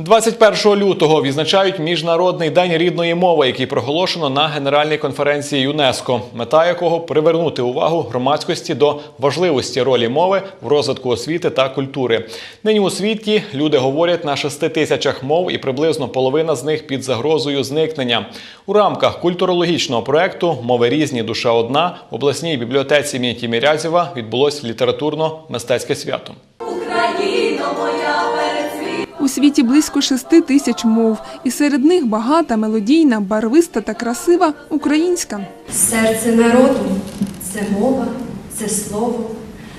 21 лютого відзначають Міжнародний день рідної мови, який проголошено на Генеральній конференції ЮНЕСКО, мета якого привернути увагу громадськості до важливості ролі мови в розвитку освіти та культури. Нині у світі люди говорять на 6 тисячах мов, і приблизно половина з них під загрозою зникнення. У рамках культурологічного проекту Мови різні, душа одна в обласній бібліотеці імені Тімірязєва відбулось літературно-мистецьке свято. Україно моя світі близько шести тисяч мов, і серед них багата, мелодійна, барвиста та красива українська. Серце народу це мова, це слово,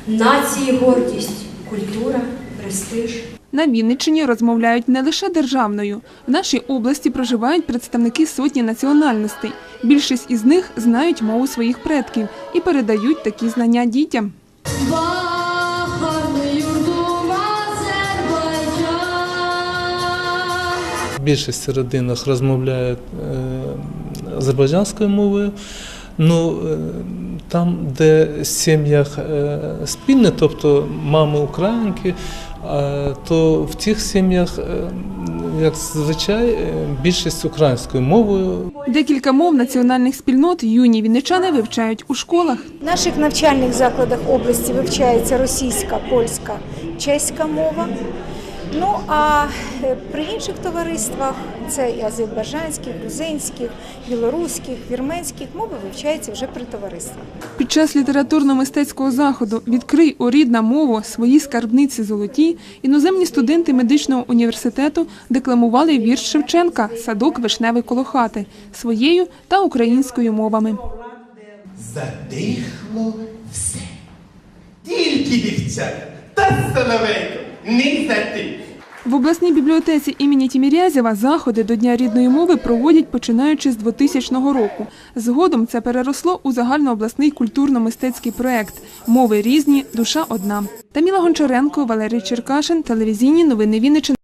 нації гордість, культура, престиж. На Вінниччині розмовляють не лише державною. В нашій області проживають представники сотні національностей. Більшість із них знають мову своїх предків і передають такі знання дітям. Більшість родинах розмовляють е, азербайджанською мовою. Ну, е, там, де в сім'ях е, спільне, тобто мами українки, то в тих сім'ях, як зазвичай, е, більшість українською мовою. Декілька мов національних спільнот юні вінничани вивчають у школах. В наших навчальних закладах області вивчається російська, польська, чеська мова. Ну а е, при інших товариствах це і азербайджанських, грузинських, білоруських, вірменських мови вивчаються вже при товариствах. Під час літературно-мистецького заходу Відкрий о рідна мову свої скарбниці золоті іноземні студенти медичного університету декламували вірш Шевченка Садок вишневий коло хати своєю та українською мовами. Затихло все. Тільки вівчаря та затих. В обласній бібліотеці імені Тімірязєва заходи до Дня рідної мови проводять починаючи з 2000 року. Згодом це переросло у загальнообласний культурно-мистецький проект Мови різні, душа одна. Таміла Гончаренко, Валерій Черкашин, телевізійні новини Вінничини.